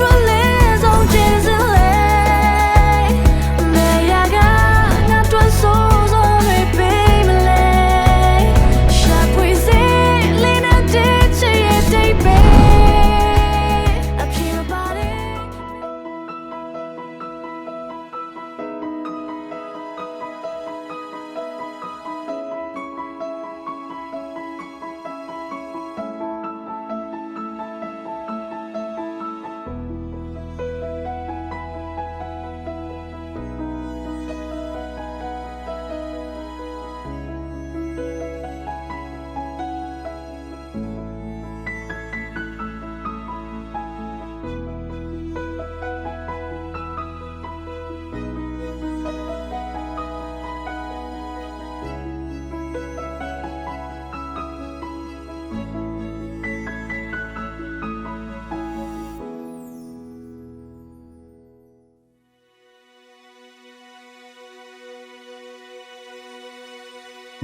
ငါ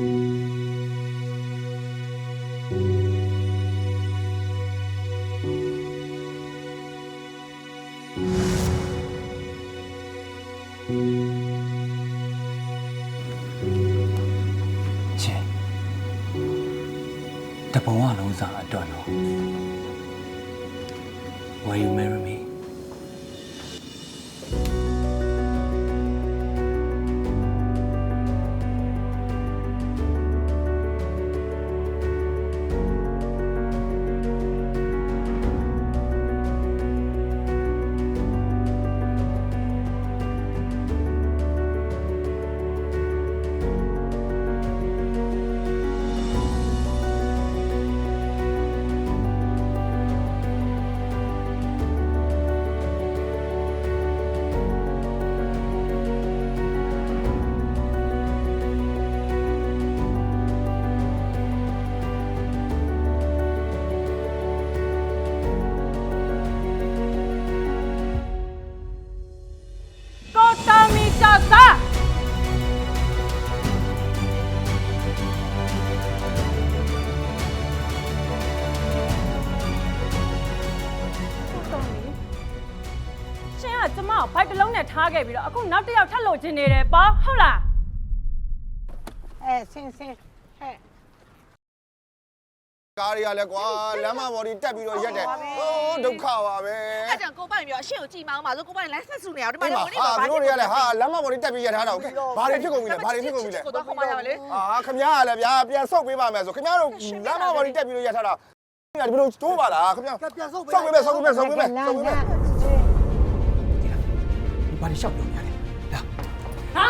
ချ ခဲ့ပြီးတော့အခုနောက်တစ်ယောက်ထပ်လို့ခြင်းနေတယ်ပေါ့ဟုတ်လားအဲဆင်းဆင်းဟဲ့ကားတွေကလည်းကွာလမ်းမပေါ်ဒီတက်ပြီးတော့ရက်တယ်ဟိုးဒုက္ခပါပဲအဲ့ကြောင့်ကိုပိုင်ပြီးတော့အရှင်းကိုကြည်မအောင်ပါဆိုကိုပိုင်လမ်းဆက်စုနေအောင်ဒီမှာဒီလေမှာဝင်နေဟာပါသူတို့တွေကလည်းဟာလမ်းမပေါ်ဒီတက်ပြီးရက်ထားတာကိုဘာတွေဖြစ်ကုန်ပြီလဲဘာတွေဖြစ်ကုန်ပြီလဲကိုတော့ခေါ်ပါရပါလေအာခမရကလည်းဗျာပြန်ဆုတ်ပေးပါမယ်ဆိုခမရတို့လမ်းမပေါ်ဒီတက်ပြီးတော့ရက်ထားတာဒီလိုတိုးပါလားခမရပြန်ဆုတ်ပေးဆုတ်ပေးမယ်ဆုတ်ပေးမယ်ဆုတ်ပေးမယ်လာဆုတ်ပေးမယ်လာဒီ ဘာတွေရှောက်ပြောနေရလဲလာဟာ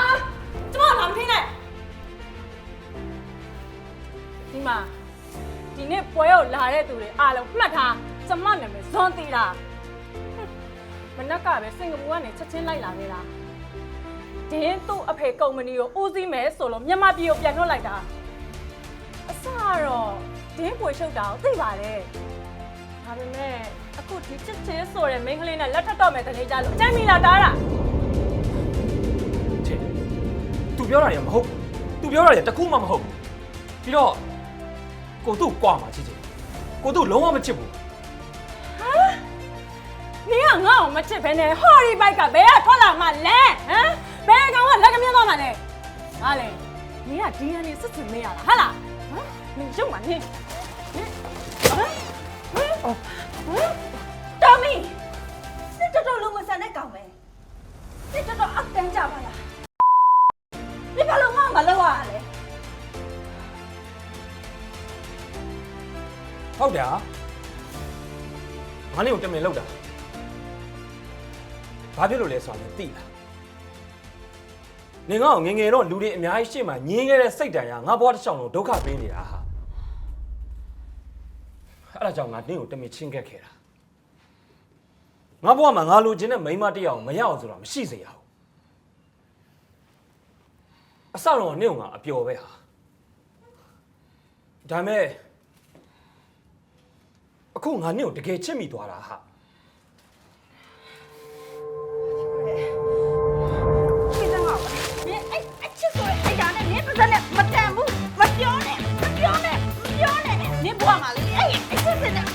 ကျမလာမထိနဲ့ဒီမှာဒီနေ့ပွဲကိုလာတဲ့သူတွေအားလုံးမှတ်ထားကျမနာမည်ဇွန်တီတာဟွန်းမနက်ကပဲစင်ကာပူကနေချက်ချင်းလိုက်လာခဲ့တာဒင်းသူ့အဖေကုမ္ပဏီကိုဦးစီးမယ်ဆိုလို့မြန်မာပြည်ကိုပြန်ထုတ်လိုက်တာအစတော့ဒင်းပွေရှုပ်တာကိုသိပါတယ်ဒါပေမဲ့အခုဒီချစ်ချင်းဆိုတဲ့မိန်းကလေးနဲ့လက်ထပ်တော့မယ်တနေ့ကြလို့အကြမ်းမီလာတားတာ ပြောတာတွေမဟုတ်ဘူး तू ပြောတာတွေတခုမှမဟုတ်ဘူးပြီးတော့ကိုသူ့ကိုကွာမှာချစ်ချစ်ကိုသူ့လုံးဝမချစ်ဘူးနင်ကငါ့ကိုမချစ်ဘဲနဲ့ဟော်ရီဘိုက်ကဘယ်ကထွက်လာမှလဲဟမ်ဘယ်ကောင်ကလက်ကမြင်းသွားမှလဲဟာလေနင်က DNA စစ်စစ်မေးရတာဟာလားဟမ်နင်ရုပ်မှနင်ဟမ်ဟမ်ဟမ်ဟမ်တော်မီစစ်တော်တော်လုံးမဆန်တဲ့ကောင်ပဲစစ်တော်တော်အောက်တန်းကြပါလား ဟုတ်တယ်ဟာငါနေကိုတမင်လောက်တာဘာဖြစ်လို့လဲဆိုတာလည်းသိလားနေငါ့ကိုငယ်ငယ်တော့လူတွေအများကြီးရှေ့မှာညင်းခဲ့တဲ့စိတ်တန်ရငါဘွားတစ်ချောင်းလုံးဒုက္ခပေးနေတာဟာအဲ့ဒါကြောင့်ငါနင့်ကိုတမင်ချင်းကက်ခဲ့တာငါဘွားမှာငါလိုချင်တဲ့မိန်းမတစ်ယောက်မရအောင်ဆိုတာမရှိစေရဘူးအစတော့နင့်ကငါအပျော်ပဲဟာဒါမဲ့ အခုငါနင့်ကိုတကယ်ချစ်မိသွားတာဟာခေတ္တငါ့ကိုနင်အဲ့အချစ်ဆိုတဲ့အရာနဲ့နင်ပါစနဲ့မတန်ဘူးမပြောနဲ့မပြောနဲ့မပြောနဲ့နင်ဘွားမှာလေအဲ့အချစ်စင်နဲ့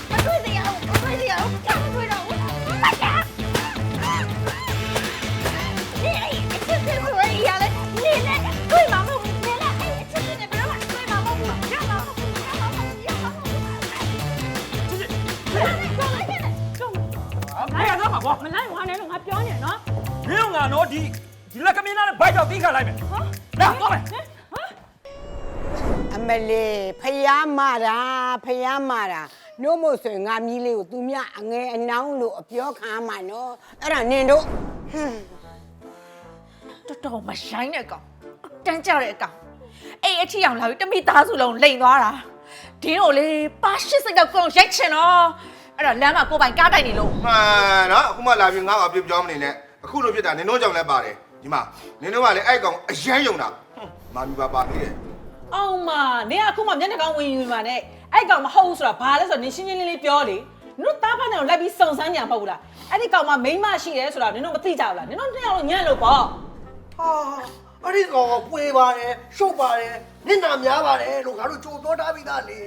ကွာမလိုက်ဝါနဲ့လို့ငါပြောနေနော်မင်းကငါတော့ဒီဒီလက်ကမင်းသားနဲ့ဘိုက်တော့ပြီးခါလိုက်မယ်ဟာလာသွားမယ်အမလေးဖယားမာတာဖယားမာတာနို့မို့ဆိုရင်ငါမီးလေးကိုသူမြအငဲအနောင်းလို့အပြောခံမှာနော်အဲ့ဒါနင်တို့ဟွန်းတော်တော်မဆိုင်တဲ့အကောင်တန်းကြတဲ့အကောင်အဲ့အထီအောင်လာပြီးတမိသားစုလုံးလိန်သွားတာဒင်းကိုလေပါရှစ်စိတ်တော့ကိုယ်ရိုက်ချင်တော့ အဲ့တော့လမ်းမှာကိုယ်ပိုင်ကားတိုက်နေလို့မှန်နော်အခုမှလာပြီးငါ့အပြစ်ပြောမနေနဲ့အခုလိုဖြစ်တာနင်တို့ကြောင့်လည်းပါတယ်ဒီမှာနင်တို့ကလည်းအဲ့ကောင်အရန်ယုံတာမာမီပါပါသေးတယ်အောင်မနေအခုမှမျက်နှာကောင်းဝင်ယူနေမှာနဲ့အဲ့ကောင်မဟုတ်ဘူးဆိုတာဘာလဲဆိုတော့နင်ရှင်းရှင်းလင်းလင်းပြောလေနင်တို့တားဖတ်နေတော့လိုက်ပြီးစုံစမ်းညာမဟုတ်ဘူးလားအဲ့ဒီကောင်မမိန်းမရှိတယ်ဆိုတာနင်တို့မသိကြဘူးလားနင်တို့နှစ်ယောက်လုံးညံ့လို့ပေါ့ဟာအဲ့ဒီကောင်ကပွေပါတယ်ရှုပ်ပါတယ်နင့်နာများပါတယ်လို့ငါတို့ကြိုပြောထားပြီးသားလေ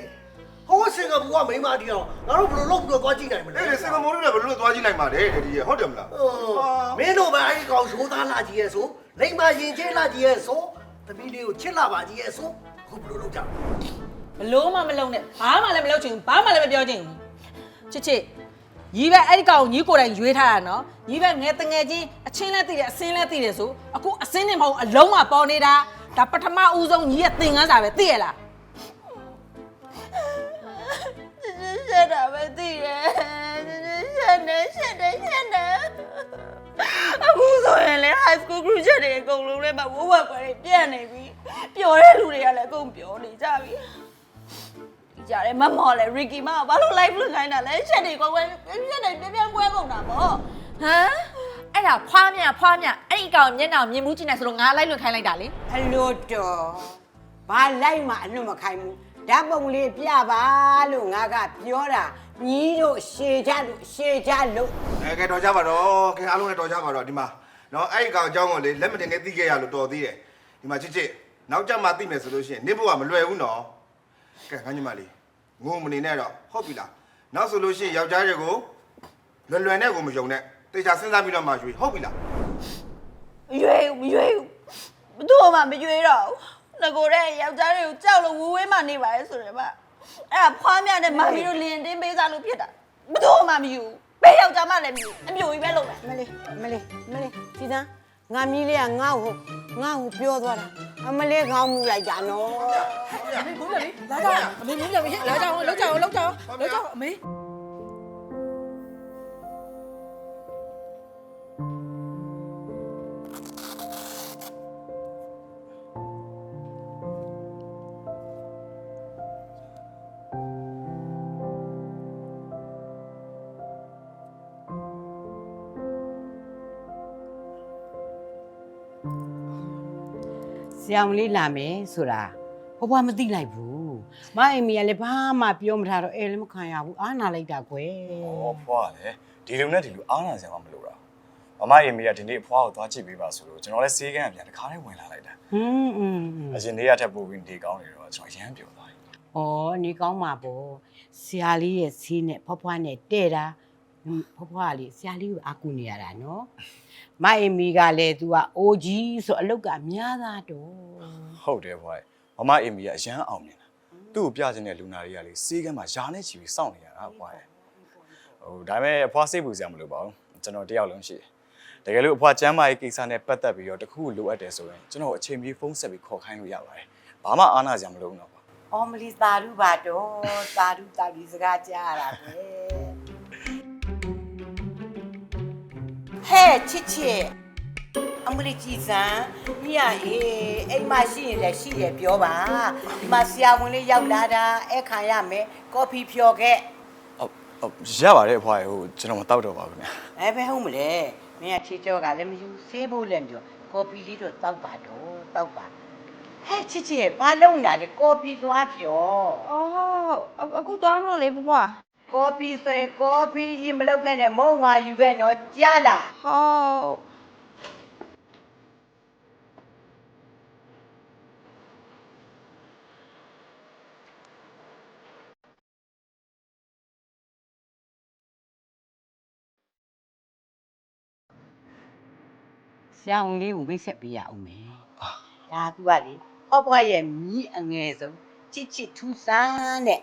ဟိုစင်ကာပူကမိန်းမတီအောင်ငါတို့ဘယ်လိုလုပ်ပြီးတော့သွားကြည့်နိုင်မလဲအဲ့ဒီစင်ကာပူတို့လည်းဘယ်လိုလုပ်သွားကြည့်နိုင်ပါလဲတတိယဟုတ်တယ်မလားမင်းတို့ပဲအဲ့ဒီကောင်ရိုးသားလာကြီးရဲ့ဆိုလိမ္မာရင်ကျဲလာကြီးရဲ့ဆိုသမီးလေးကိုချစ်လာပါကြီးရဲ့ဆိုအခုဘယ်လိုလုပ်ကြလဲဘလို့မှမလုံးနဲ့ဘာမှလည်းမလုပ်ချင်ဘူးဘာမှလည်းမပြောချင်ဘူးချစ်ချစ်ညီပဲအဲ့ဒီကောင်ကိုညီကိုယ်တိုင်ရွေးထားတာနော်ညီပဲငယ်တငယ်ချင်းအချင်းလဲသိတယ်အစင်းလဲသိတယ်ဆိုအခုအစင်းနဲ့မဟုတ်အလုံးမပေါ်နေတာဒါပထမဦးဆုံးညီရဲ့သင်ခန်းစာပဲသိရလား က်တာပဲသိတယ်ရှက်နေရှက်နေရှက်နေအခုဆိုရင်လေ high school group chat တွေအကုန်လုံးလည်းမဝဝကွယ်တွေပြန့်နေပြီပျော်တဲ့လူတွေကလည်းအကုန်ပျော်နေကြပြီဒီကြတယ်မမော်လေ Ricky မဘာလို့ live လုပ်ခိုင်းတာလဲရှက်တွေကွယ်ကွယ်ရှက်တွေပြပြကွဲကုန်တာပေါ့ဟမ်အဲ့ဒါဖွားမြဖွားမြအဲ့ဒီအကောင်မျက်နှာကိုမြင်မှုကြည့်နေဆိုလို့ငါလိုက်လွန်ခိုင်းလိုက်တာလေအလိုတော်ဘာလိုက်မှအလွတ်မခိုင်းဘူး ဓာတ်ပုံလေးပြပါလို့ငါကပြောတာညီတို့ရှေချလို့ရှေချလို့အဲကဲတော်ကြပါတော့ကဲအားလုံးလည်းတော်ကြပါတော့ဒီမှာနော်အဲ့ဒီကောင်အကြောင်းကိုလေလက်မတင်ခဲ့သိခဲ့ရလို့တော်သေးတယ်ဒီမှာချစ်ချစ်နောက်ကြမှာသိမယ်ဆိုလို့ရှိရင်နင့်ဘဝမလွယ်ဘူးနော်ကဲငါညီမလေးငုံမနေနဲ့တော့ဟုတ်ပြီလားနောက်ဆိုလို့ရှိရင်ယောက်ျားတွေကိုလွယ်လွယ်နဲ့ကိုမယုံနဲ့တေချာစဉ်းစားပြီးတော့မှရွေးဟုတ်ပြီလားမရွေးဘူးမရွေးဘူးဘသူ့မှမရွေးတော့ဘူး ငကိုတဲ့ယောက်ျားတွေကိုကြောက်လို့ဝူဝဲမှနေပါလေဆိုရပါအဲ့ဒါဖွားမြတဲ့မမီတို့လင်တင်းပေးစားလို့ဖြစ်တာဘသူ့မှမယူဘယ်ယောက်ျားမှလည်းမယူအမျိုးကြီးပဲလုပ်တယ်မလေးမလေးမလေးဒီသားငါမီးလေးကငါ့ကိုငါ့ကိုပြောသွားတာအမလေးခေါင်းမူလိုက်တာနော်လာကြအောင်အမေမင်းလည်းလာကြအောင်လောက်ကြအောင်လောက်ကြအောင်လောက်ကြအောင်အမေ ဆရာမလေးလာမယ်ဆိုတာဘဘမသိလိုက်ဘူးမအိမ်မီကလည်းဘာမှပြောမထားတော့အဲလည်းမခံရဘူးအားနာလိုက်တာကွယ်။ဩဖွားကလည်းဒီလိုနဲ့ဒီလိုအားနာစရာမှမလိုတာ။မမအေမီကဒီနေ့အဖွားကိုသွားကြည့်ပေးပါဆိုလို့ကျွန်တော်လည်းစေးကန်းအပြန်တစ်ခါလေးဝင်လာလိုက်တာဟွန်းအင်းအင်း။အရင်နေ့ကထပ်ပို့ပြီးနေကောင်းနေတော့ကျွန်တော်ရမ်းပြောသွားတယ်ဩနေကောင်းမှာပေါ့ဆရာလေးရဲ့စီးနဲ့ဖွားဖွားနဲ့တဲ့တာဟွန်း ဖွားဖွားကလေဆရာလေးကိုအာကူနေရတာနော်မအိမ်မီကလည်း तू ကအိုကြီးဆိုအလုတ်ကများသားတော့။ဟုတ်တယ်ဖွား။မမအေမီကအရန်အောင်မြင်တာ။သူ့ကိုပြချင်တဲ့လူနာတွေကလေစေးကန်းမှာယာနဲ့ချီပြီးစောင့်နေရတာဖွားရဲ့။ဟိုဒါပေမဲ့အဖွားစိတ်ပူစရာမလိုပါဘူး။ကျွန်တော်တယောက်လုံးရှိတယ်။တကယ်လို့အဖွားကျမ်းမာရေးကိစ္စနဲ့ပတ်သက်ပြီးတော့တခုခုလိုအပ်တယ်ဆိုရင်ကျွန်တော်အချိန်ပြေဖုန်းဆက်ပြီးခေါ်ခိုင်းလို့ရပါတယ်။ဘာမှအားနာစရာမလိုဘူးတော့ပါအော်မလီသာဓုပါတော့သာဓုတာဒီစကားကြားရတာပဲ ဟဲ့ချစ်ချစ်အမလီကြည်စံမြရအေးအိမ်မရှိရင်လည်းရှိတယ်ပြောပါဒီမှာဆရာဝန်လေးရောက်လာတာအဲ့ခံရမယ်ကော်ဖီဖြော်ခဲ့။ဟုတ်ဟုတ်ရပါတယ်အဖွားရေဟိုကျွန်တော်မတောက်တော့ပါဘူးခင်ဗျာ။အဲ့ဘယ်ဟုတ်မလဲမင်းကချီကြောကလည်းမယူဆေးဖို့လည်းမပြောကော်ဖီလေးတော့တောက်ပါတော့တောက်ပါဟဲ့ချစ်ချစ်ဘာလုံးလာလဲကော်ဖီသွားပြော အော်အခုသွားလို့လေဘဘ ကော်ဖီဆိုရင်ကော်ဖီကြီးမလုပ်နဲ့မုံငါယူခဲ့နော်ကြားလားဟုတ်ဆောင်းလေးကိုမိတ်ဆက်ပေးရအောင်မယ်ဒါကူကလေဟော့ဘွားရဲ့မြီးအငယ်ဆုံးချစ်ချစ်ထူးဆန်းတဲ့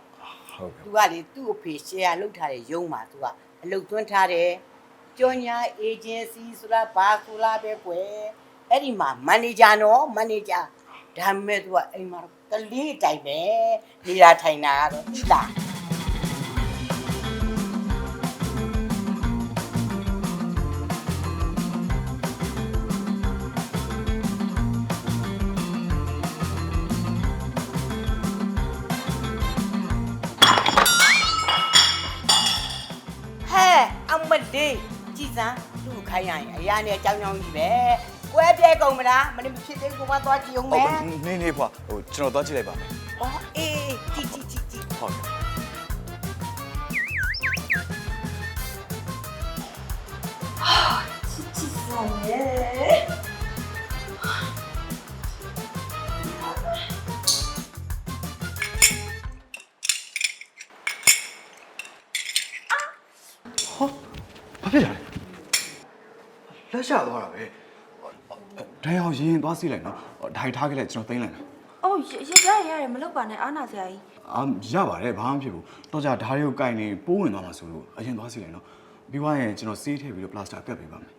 ဟုတ်ကဲ့ သူကလေသူ့အဖေရှယ်ယာလုပ်ထားတဲ့ရုံးမှာသူကအလုပ်သွင်းထားတယ်ကြော်ညာအေဂျင်စီဆိုတာဘာဆိုလားပဲကွယ်အဲ့ဒီမှာမန်နေဂျာနော်မန်နေဂျာဒါပေမဲ့သူကအိမ်မှာကလေးအတိုင်းပဲနေတာထိုင်တာကတော့ကြည်လား သူ့ခိုင်းရရင်အရာနဲ့အကြောင်းကြောင်းကြီးပဲကွဲပြဲကုန်မလားမနေ့မဖြစ်သေးဘူးကသွားကြည့်အောင်ဟုတ်မယ်ကဲ့နေနေဖွာဟိုကျွန်တော်သွားကြည့်လိုက်ပါမယ်အော်အေးကြည့်ကြည့်ကြည့်ကြည့်ဟုတ်ကဲ့ချစ်ဆောင်ရဲ့ လက်ချသွားတာပဲဒိုင်အောင်ရင်သွားစီးလိုက်နော်ဒိုင်ထားခဲ့လိုက်ကျွန်တော်သိမ်းလိုက်တာအော်ရရရရတယ်မလုပ်ပါနဲ့အားနာစရာကြီးအာရပါတယ်ဘာမှမဖြစ်ဘူးတော့ကြဓာတ်တွေကိုကင်နေပိုးဝင်သွားမှာဆိုလို့အရင်သွားစီးလိုက်နော်ပြီးသွားရင်ကျွန်တော်ဆေးထည့်ပြီးတော့ပလတ်စတာကပ်ပေးပါမယ်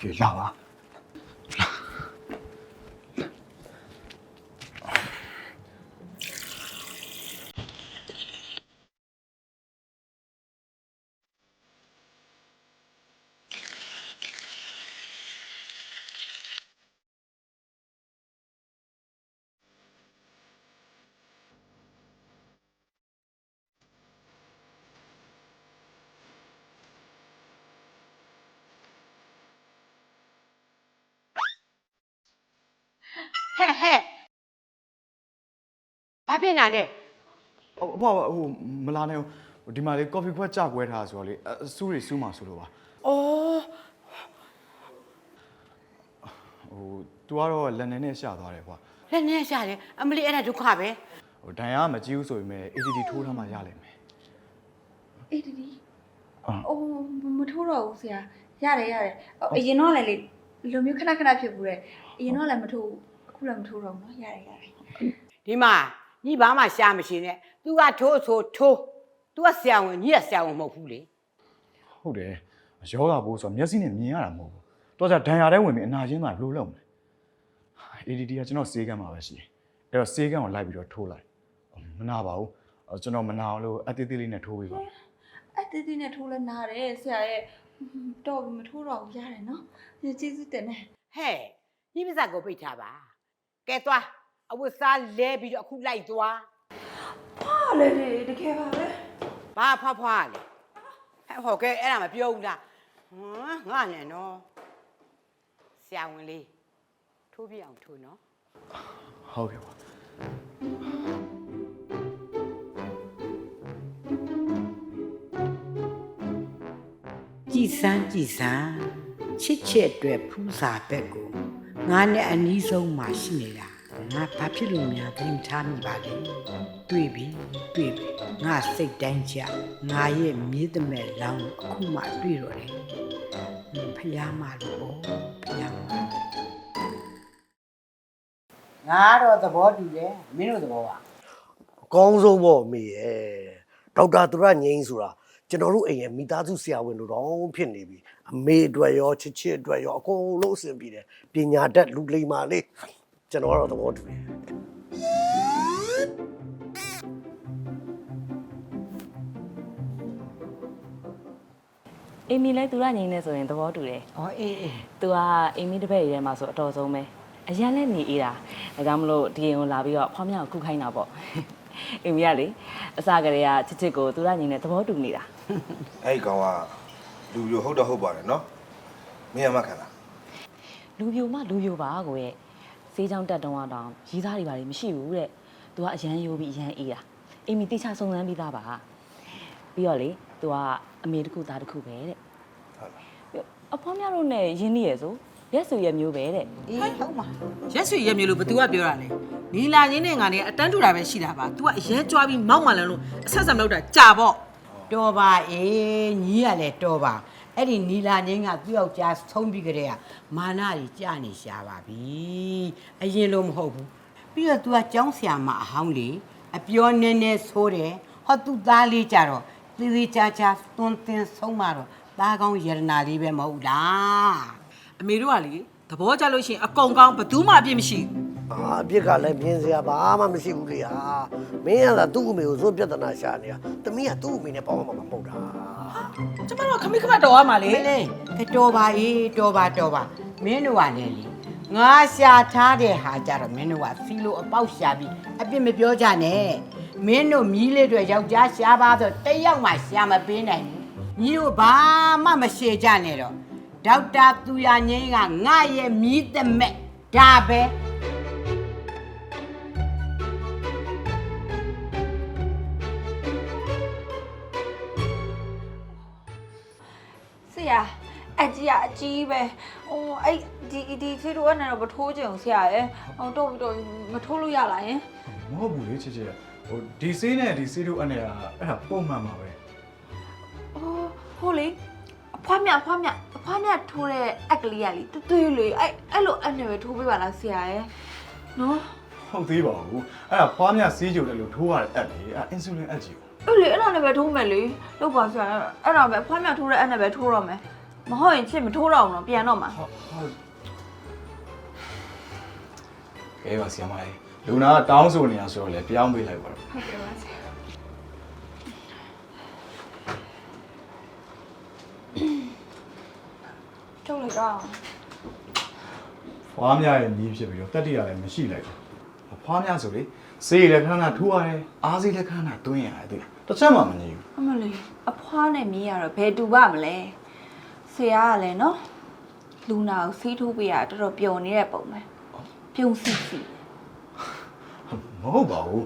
ကြည့်လာပါ ဟဲ့ဟဲ့ဘာဖြစ်နေလဲဟိုဟိုဟိုမလာနဲ့ဟိုဒီမှာလေကော်ဖီခွက်ကြကွဲထားဆိုတော့လေအဆူးတွေစူးမှာဆိုလို့ပါအော်ဟို तू ကတော့လက်နေနဲ့ရှာသွားတယ်ကွာလက်နဲ့ရှာတယ်အမလေးအဲ့ဒါဒုက္ခပဲဟိုဒိုင်ကမကြည့်ဘူးဆိုပေမဲ့ ADD ထိုးထားမှရလိမ့်မယ်အေးဒီဒီအာအိုးမထိုးတော့ဘူးဆရာရတယ်ရတယ်အရင်တော့လည်းလေလိုမျိုးခဏခဏဖြစ်ဘူးတဲ့အရင်တော့လည်းမထိုးဘူးအ ခုလည်းမထိုးတော့ဘူးနော်ရတယ်ရတယ်ဒီမှာညီဘာမှရှာမရှိနဲ့ तू ကထိုးဆိုထိုး तू ကဆရာဝန်ညီကဆရာဝန်မဟုတ်ဘူးလေဟုတ်တယ်ယောဂဘိုးဆိုတော့မျက်စိနဲ့မြင်ရတာမဟုတ်ဘူးတော့ကြဒိုင်ယာထဲဝင်ပြီးအနာချင်းသွားဘယ်လိုလုပ်မလဲ ADD ကကျွန်တော်စေးကမ်းမှာပဲရှိတယ်အဲ့တော့စေးကမ်းကိုလိုက်ပြီးတော့ထိုးလိုက်မနာပါဘူးအော်ကျွန်တော်မနာအောင်လို့အသေးသေးလေးနဲ့ထိုးပေးပါမယ်အဲ့တီးတီးနဲ့ထိုးလဲနားတယ်ဆရာရဲ့တော့မထိုးတော့ဘူးရတယ်နော်ကျေးဇူးတင်တယ်ဟဲ့ညီမစကိုပိတ်ထားပါ ကဲသွားအဝတ်စားလဲပြီးတော့အခုလိုက်သွားဟာလေလေတကယ်ပါပဲဘာဖွားဖွားလဲဟဲ့ဟောကဲအဲ့ဒါမပြောဘူးလားဟမ်ငါနဲ့နော်ဆရာဝန်လေးထိုးပြအောင်ထိုးနော်ဟုတ်ကဲ့ပါကြည်စမ်းကြည်စမ်းချစ်ချစ်အတွက်ဖူးစာဘက်ကို ငါနဲ့အနီးဆုံးမှရှိနေတာငါဘာဖြစ်လို့များသိမထားမိပါလဲတွေ့ပြီတွေ့ပြီငါစိတ်တိုင်းကြငါရဲ့မြေးသမဲ့လောင်းအခုမှတွေ့တော့တယ်ဟွန်းဖျားမလို့ပေါ့ဖျားမငါတော့သဘောတူတယ်မင်းတို့သဘောပါအကောင်းဆုံးပေါ့မေရဲ့ဒေါက်တာသူရငိမ့်ဆိုတာ ကျွန်တော်တို့အိမ်ရဲ့မိသားစုဆရာဝန်တို့တော့ဖြစ်နေပြီအမေအတွက်ရောချစ်ချစ်အတွက်ရောအကုန်လုံးအဆင်ပြေတယ်ပညာတတ်လူလိမ္မာလေးကျွန်တော်ကတော့သဘောတူတယ်အေမီလည်းသူရငိမ့်နေဆိုရင်သဘောတူတယ်။အော်အေးအေး။ तू ကအေမီတစ်ပည့်ရဲမှာဆိုအတော်ဆုံးပဲ။အရန်လည်းနေအေးတာ။ဒါကြောင့်မလို့ဒီရင်ကိုလာပြီးတော့ဖောင်းမြောက်ကုခိုင်းတာပေါ့။ အေမီကလေအစကတည်းကချစ်ချစ်ကိုသူရငိမ့်နေသဘောတူနေတာအဲ့ဒီကောင်ကလူပြိုဟုတ်တော့ဟုတ်ပါတယ်နော်မင်းရမခံလား။လူပြိုမှလူပြိုပါကိုရဲ့။စေးချောင်းတက်တုံးတော့ရီးသားတွေပါလေမရှိဘူးတဲ့။ तू ကအရန်ယိုးပြီးအရန်အေးတာ။အေမီတေချာစုံစမ်းပြီးသားပါ။ပြီးတော့လေ तू ကအမေတစ်ခုသားတစ်ခုပဲတဲ့ဟုတ်လား။အဖောင်းမြောက်တို့နဲ့ရင်းနေရဆို ရက်စုရဲ့မျိုးပဲတဲ့အေးဟုတ်မှာရက်ဆွေရက်မျိုးလို့ဘသူကပြောတာလဲနီလာချင်းနဲ့ငါနဲ့အတန်းတူတာပဲရှိတာပါ तू ကအရင်ကြွားပြီးမောက်မှလန်လို့အဆက်ဆက်မလုပ်တာကြာပေါ့တော်ပါအေးညီရလဲတော်ပါအဲ့ဒီနီလာငင်းကသူ့ယောက်ျားဆုံးပြီးကြတဲ့ကမာနကြီးကြာနေရှာပါပြီအရင်လိုမဟုတ်ဘူးပြီးတော့ तू ကကြောင်းဆရာမအဟောင်းလေအပြောနည်းနည်းဆိုးတယ်ဟောသူ့သားလေးကြတော့သေးသေးချာချာသွန်သင်ဆုံးမတော့သားကောင်းယရနာလေးပဲမဟုတ်လား အမေတို့ကလေသဘောကျလို့ရှိရင်အကုန်ကောင်းဘယ်သူမှအပြစ်မရှိဘူးအာအပြစ်ကလည်းမြင်စရာဘာမှမရှိဘူးလေဟာမင်းကသာသူ့အမေကိုဇွတ်ပြဿနာရှာနေတာတမီးကသူ့အမေနဲ့ပေါင်းမှာမဟုတ်တာကျမတို့ခမိခမတော်ရမှာလေလေလေကတော်ပါအေးတော်ပါတော်ပါမင်းတို့ကလည်းလေငါရှာထားတဲ့ဟာကြတော့မင်းတို့ကစီလိုအပေါက်ရှာပြီးအပြစ်မပြောကြနဲ့မင်းတို့မြီးလေးတွေယောက်ျားရှာပါဆိုတယောက်မှရှာမပေးနိုင်ဘူးညီတို့ဘာမှမရှေကြနဲ့တော့ ဒေါက်တာသူရငင်းကငါရဲ့မြီးသမက်ဒါပဲဆရာအကြီးကအကြီးပဲဟိုအဲ့ဒီဒီဖေတို့ကနေတော့မထိုးကြအောင်ဆရာရယ်ဟိုတော့တော့မထိုးလို့ရလားယင်မဟုတ်ဘူးလေချစ်ချစ်ဟိုဒီဆေးနဲ့ဒီဆေးတို့အနေကအဲ့ဒါပုံမှန်ပါပဲအိုးဟိုလေအ ဖွားမြအဖွားမြအဖွားမြထိုးတဲ့အက်ကလေးကလေတွတ်လေအဲ့အဲ့လိုအဲ့နဲ့ပဲထိုးပေးပါလားဆရာရယ်နော်ဟုတ်သေးပါဘူးအဲ့ဒါဖွားမြဆေးကြုံတယ်လို့ထိုးရတဲ့အက်လေအဲ့အင်ဆူလင်အက်ကြီးကိုအဲ့လေအဲ့ဒါနဲ့ပဲထိုးမယ်လေလို့ပါဆရာအဲ့ဒါပဲအဖွားမြထိုးတဲ့အက်နဲ့ပဲထိုးတော့မယ်မဟုတ်ရင်ချစ်မထိုးတော့ဘူးနော်ပြန်တော့မှာဟုတ်ဟုတ်ကဲပါဆီယမလေးလူနာကတောင်းဆိုနေရဆိုတော့လေပြောင်းပေးလိုက်ပါတော့ဟုတ်ကဲ့ပါဆရာ ထုတ်လိုက်တော့ဖွားမြရဲ့နီးဖြစ်ပြီးတော့တက်တရလည်းမရှိလိုက်ဘူးဖွားမြဆိုလေဆေးလည်းခဏခဏထိုးရတယ်အားဆေးလည်းခဏခဏတွင်းရတယ်သိလားတစ်ချက်မှမနေဘူးအမလေးအဖွားနဲ့မီးရတော့ဘယ်တူပါမလဲဆရာကလည်းနော်လူနာကိုစီးထိုးပေးရတာတော်တော်ပျော်နေတဲ့ပုံပဲပြုံးစီစီမဟုတ်ပါဘူး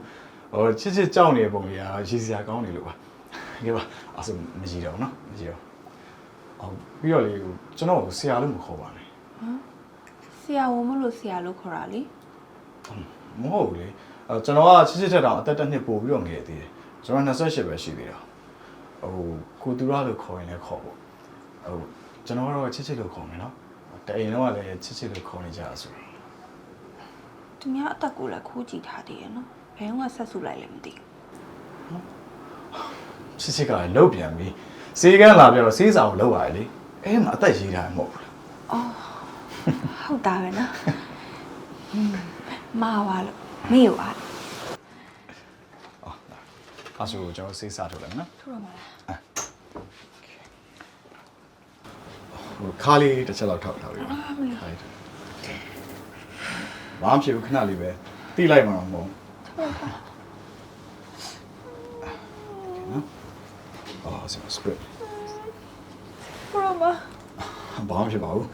ဟိုချစ်ချစ်ကြောက်နေတဲ့ပုံတွေကရေးစရာကောင်းနေလို့ပါကဲပါအဲ့ဆိုမကြည့်တော့ဘူးနော်မကြည့်တော့ အော်ပြီးတော့လေဟိုကျွန်တော်ကိုဆရာလို့မခေါ်ပါနဲ့ဆရာဝန်မလို့ဆရာလို့ခေါ်တာလေမဟုတ်ဘူးလေအဲကျွန်တော်ကချစ်ချစ်ထက်တောင်အသက်တစ်နှစ်ပိုပြီးတော့ငယ်သေးတယ်ကျွန်တော်28ပဲရှိသေးတာဟိုကိုတူရလို့ခေါ်ရင်လည်းခေါ်ပေါ့ဟိုကျွန်တော်ကတော့ချစ်ချစ်လို့ခေါ်မယ်နော်တအိမ်တော့လည်းချစ်ချစ်လို့ခေါ်နေကြဆိုသူများအသက်ကိုလည်းခိုးကြည့်ထားသေးရဲ့နော်ဘယ်တော့ဆက်စုလိုက်လဲမသိဘူးချစ်ချစ်ကလည်းလှုပ်ပြန်ပြီ စေကန်းလာပြတော့စေးစာကိုလှုပ်ရတယ်လေအဲမှာအသက်ရေးတာမဟုတ်ဘူးအော်ဟုတ်တာပဲနော်อืมမာပါလို့မေ့ရပါအော်အဲ့ဆိုကျွန်တော်စေးစာထုတ်လိုက်မယ်နော်ထိုးရမှာလားဟိုခါလေးတစ်ချက်လောက်ထောက်ထားပြီးပါခါလေးဘာမှမဖြစ်ဘူးခဏလေးပဲတိလိုက်မှာမဟုတ်နော် အော်ဆိုစပရစ်ထိုးရမှာဘာမှမဖြစ်ပါဘူး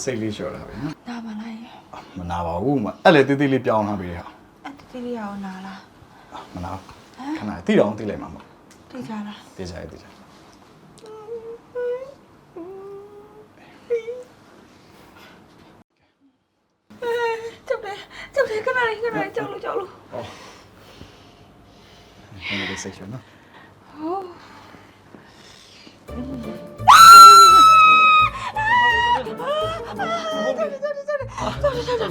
စိတ်လေးလျှော့တာပဲနော်နာမလားယင်မနာပါဘူးမအဲ့လေတေးသေးလေးပြောင်းလာပြီဟာအတတိယရောနာလားမနာခဏတိတော့တိလိုက်မှာမဟုတ်သိကြလားတေးကြရဲ့တေးကြကြောက်တယ်ကြောက်တယ်ခဏလေးခဏလေးကြောက်လို့ကြောက်လို့အော်ဒီလိုစိတ်လျှော့နော်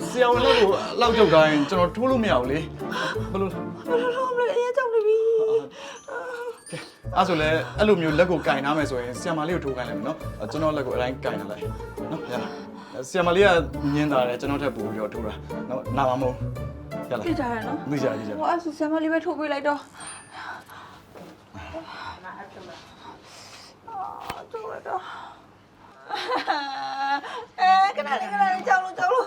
ဆရာဝန်လောက်ကိုလောက်ကြောက်တိုင်းကျွန်တော်ထိုးလို့မရဘူးလေဘယ်လိုဘယ်လိုလုပ်မလဲအရင်ကြောက်နေပြီအဲ့ဆိုလဲအဲ့လိုမျိုးလက်ကိုကင်ထားမယ်ဆိုရင်ဆီယမလေးကိုထိုးခိုင်းလိုက်မယ်နော်အဲ့ကျွန်တော်လက်ကိုအတိုင်းကင်ထားလိုက်နော်ရလားဆီယမလေးကညင်းတာတယ်ကျွန်တော်ထပ်ပို့ပြီးတော့ထိုးတာနော်နာမှာမဟုတ်ရလားသိကြရနော်သိကြသိကြဟိုအဲ့ဆိုဆမ်မလေးပဲထိုးပေးလိုက်တော့အာထိုးလိုက်တော့အဲ ခဏလေးခဏလေးကြောက်လို့ကြောက်လို့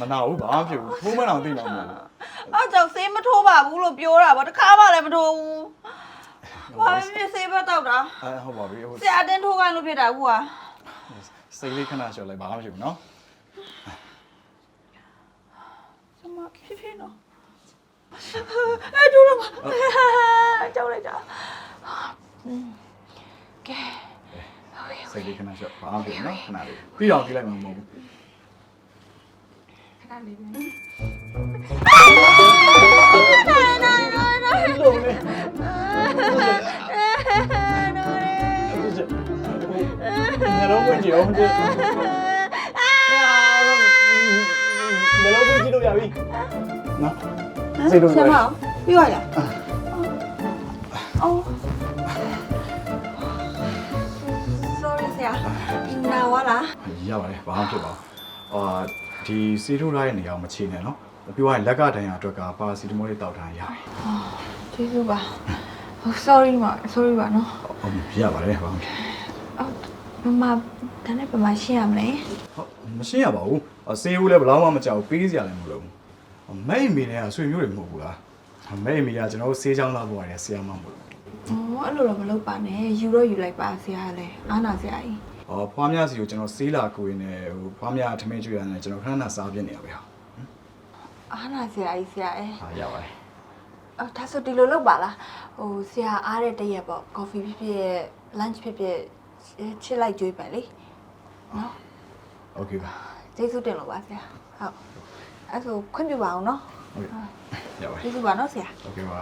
မနာဘူးဘာမှဖြစ်ဘူးထိုးမအောင်သိမှာမဟုတ်အားကြောင့်ဆေးမထိုးပါဘူးလို့ပြောတာဗောတခါမှလည်းမထိုးဘူးဘာဖြစ်ဆေးဘက်တောက်တာအဲဟုတ်ပါပြီဟိုဆရာတင်းထိုးခိုင်းလို့ဖြစ်တာကူကစိတ်လေးခဏလျှော့လိုက်ဘာမှမဖြစ်ဘူးနော်ဆမဖြစ်ဖြစ်နော်အဲထိုးတော့ကြောက်လိုက်တာကဲ စိတ်လေးခဏလျှော့ဘာမှမဖြစ်ဘူးနော်ခဏလေးပြီးတော့ကြည့်လိုက်မှာမဟုတ်ဘူးခဏလေးပဲလုံးလေနော်မကျဘယ်လိုကြည့်လို့ရပြီနော်စေတော့ဆရာမပြီးသွားလားအော် sorry ဆရာနာဝလားရပါတယ်ဘာမှဖြစ်ပါဘူးအာဒီစီထိုးထားတဲ့နေရာကိုမချေနဲ့နော်ပြောရရင်လက်ကတန်ရအတွက်ကပါစီတမိုးလေးတောက်ထားရတယ်ကျေးဇူးပါဟို sorry မ sorry ပါနော်ဟုတ်ပြီရပါတယ်ဘာမှဖြစ်မမဒါနဲ့ပမာရှင်းရမလဲဟုတ်မရှင်းရပါဘူးအစေးဦးလည်းဘယ်တော့မှမကြောက်ဘူးပေးစရာလည်းမလိုဘူးမဲအမေနဲ့ကဆွေမျိုးတွေမဟုတ်ဘူးလားမဲအမေကကျွန်တော်တို့ဆေးချောင်းလာပေါ်ရတယ်ဆရာမမဟုတ်ဘူး အော်အဲ့လိုတော့မလုပ်ပါနဲ့ယူတော့ယူလိုက်ပါဆရာလည်းအားနာဆရာကြီး။အော်ဖွားများစီကိုကျွန်တော်ဆေးလာကိုရင်းနဲ့ဟိုဖွားများအထမင်းကျွေးရတယ်ကျွန်တော်ခဏခဏစားပြနေရပါဟာအားနာဆရာကြီးဆရာအဲ။ဟာရပါတယ်အော်ဒါဆိုဒီလိုလုပ်ပါလားဟိုဆရာအားတဲ့တရက်ပေါ့ coffee ဖြစ်ဖြစ် lunch ဖြစ်ဖြစ်ချစ်လိုက်ကြွေးပန်လေနော်။ Okay ပါကျေးဇူးတင်လို့ပါဆရာဟုတ်အဲ့ဆိုခွင့်ပြုပါအောင်နော်။ဟုတ်ကဲ့။ရပါတယ်ကျေးဇူးပါနော်ဆရာ။ Okay ပါ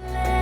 Bye.